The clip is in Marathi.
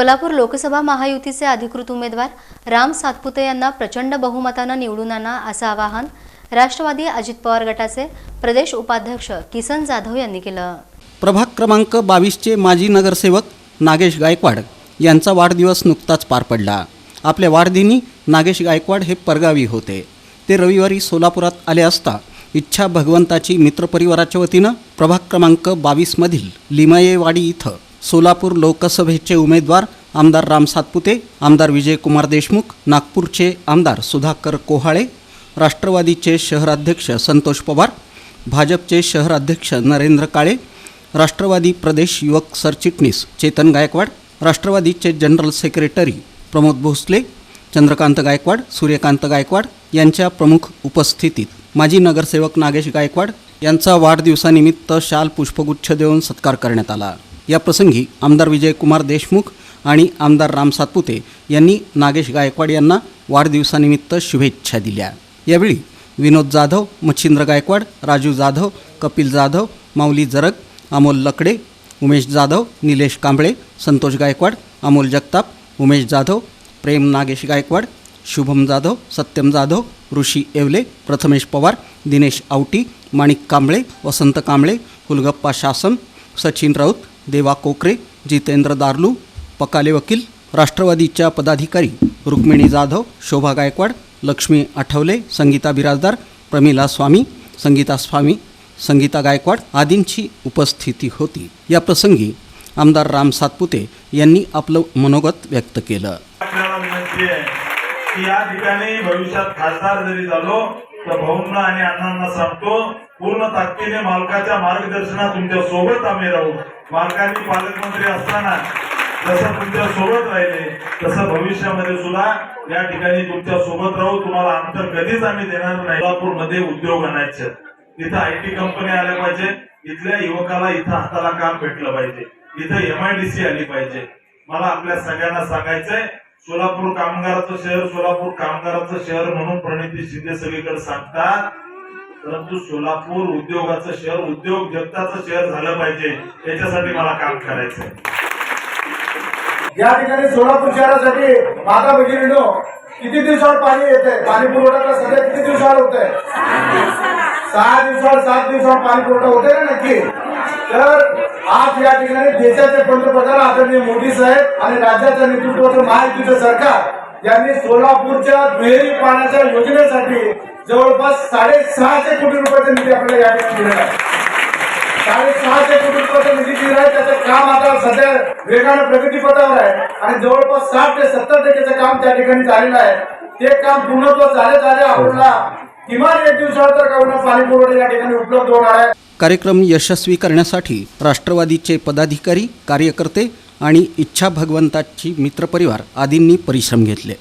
सोलापूर लोकसभा महायुतीचे अधिकृत उमेदवार राम सातपुते यांना प्रचंड बहुमतानं निवडून आणा असं आवाहन राष्ट्रवादी अजित पवार गटाचे प्रदेश उपाध्यक्ष किसन जाधव यांनी केलं. प्रभाग क्रमांक बावीसचे माजी नगरसेवक नागेश गायकवाड यांचा वाढदिवस नुकताच पार पडला. आपल्या वाढदिनी नागेश गायकवाड हे परगावी होते. ते रविवारी सोलापुरात आले असता इच्छा भगवंताची मित्रपरिवाराच्या वतीनं प्रभाग क्रमांक बावीसमधील लिमयेवाडी इथं सोलापूर लोकसभेचे उमेदवार आमदार राम सातपुते आमदार विजयकुमार देशमुख नागपूरचे आमदार सुधाकर कोहाळे राष्ट्रवादीचे शहराध्यक्ष संतोष पवार भाजपचे शहराध्यक्ष नरेंद्र काळे राष्ट्रवादी प्रदेश युवक सरचिटणीस चेतन गायकवाड राष्ट्रवादीचे जनरल सेक्रेटरी प्रमोद भोसले चंद्रकांत गायकवाड सूर्यकांत गायकवाड यांच्या प्रमुख उपस्थितीत माजी नगरसेवक नागेश गायकवाड यांचा वाढदिवसानिमित्त शाल पुष्पगुच्छ देऊन सत्कार करण्यात आला. या प्रसंगी आमदार विजयकुमार देशमुख आणि आमदार राम सातपुते यांनी नागेश गायकवाड यांना वाढदिवसानिमित्त शुभेच्छा दिल्या. यावेळी विनोद जाधव मच्छिंद्र गायकवाड राजू जाधव कपिल जाधव माऊली जरग अमोल लकडे उमेश जाधव निलेश कांबळे संतोष गायकवाड अमोल जगताप उमेश जाधव प्रेम नागेश गायकवाड शुभम जाधव सत्यम जाधव ऋषी येवले प्रथमेश पवार दिनेश आवटी माणिक कांबळे वसंत कांबळे हुलगप्पा शासन सचिन राऊत देवा कोकरे जितेंद्र दारलू पकाले वकील राष्ट्रवादीच्या पदाधिकारी रुक्मिणी जाधव शोभा गायकवाड लक्ष्मी आठवले संगीता बिराजदार प्रमिला स्वामी संगीता स्वामी संगीता गायकवाड आदींची उपस्थिती होती. या प्रसंगी आमदार राम सातपुते यांनी आपलं मनोगत व्यक्त केलं. या ठिकाणी भविष्यात खासदार जरी झालो तर भाऊंना आणि अण्णांना सांगतो पूर्ण ताकदीने मालकाच्या मार्गदर्शनात तुमच्यासोबत आम्ही राहू. मालकांनी पालकमंत्री असताना जसं तुमच्यासोबत राहिले तसं भविष्यामध्ये सुद्धा या ठिकाणी तुमच्यासोबत राहू. तुम्हाला अंतर कधीच आम्ही देणार नाही. सोलापूरमध्ये उद्योग आणायचे इथं आय टी कंपनी आल्या पाहिजे. इथल्या युवकाला इथं हाताला काम भेटलं पाहिजे. इथं एमआयडीसी आली पाहिजे. मला आपल्या सगळ्यांना सांगायचंय सोलापूर कामगाराचं शहर सोलापूर कामगाराचं शहर म्हणून प्रणिती शिंदे सगळीकडे सांगतात. परंतु सोलापूर उद्योगाचं शहर उद्योग जगताचं शहर झालं पाहिजे याच्यासाठी मला काम करायचंय. या ठिकाणी सोलापूर शहरासाठी माता भगिनीनो किती दिवसावर पाणी येते पाणी पुरवठा सध्या किती दिवसावर होत आहे सहा दिवसावर सात दिवसावर पाणी पुरवठा होते ना नक्की? आज या ठिकाणी देशाचे पंतप्रधान आदरणीय मोदी साहेब आणि राज्याच्या नेतृत्वाचं महायुतीचं सरकार यांनी सोलापूरच्या दुहेरी पाण्याच्या योजनेसाठी जवळपास साडेसहाशे कोटी रुपयाचा निधी आपल्याला या ठिकाणी दिलेला आहे. साडेसहाशे कोटी रुपयाचा निधी दिला आहे. त्याचं काम आता सध्या वेगानं प्रगतीपथावर आहे. आणि जवळपास साठ ते सत्तर टक्केचं काम त्या ठिकाणी झालेलं आहे. ते काम पूर्णत्व झाले झाले आपल्याला किमान एक दिवसावर तर का पाणी पुरवठा या ठिकाणी उपलब्ध होणार आहे. कार्यक्रम यशस्वी करण्यासाठी राष्ट्रवादीचे पदाधिकारी कार्यकर्ते आणि इच्छा भगवंताची मित्रपरिवार आदींनी परिश्रम घेतले.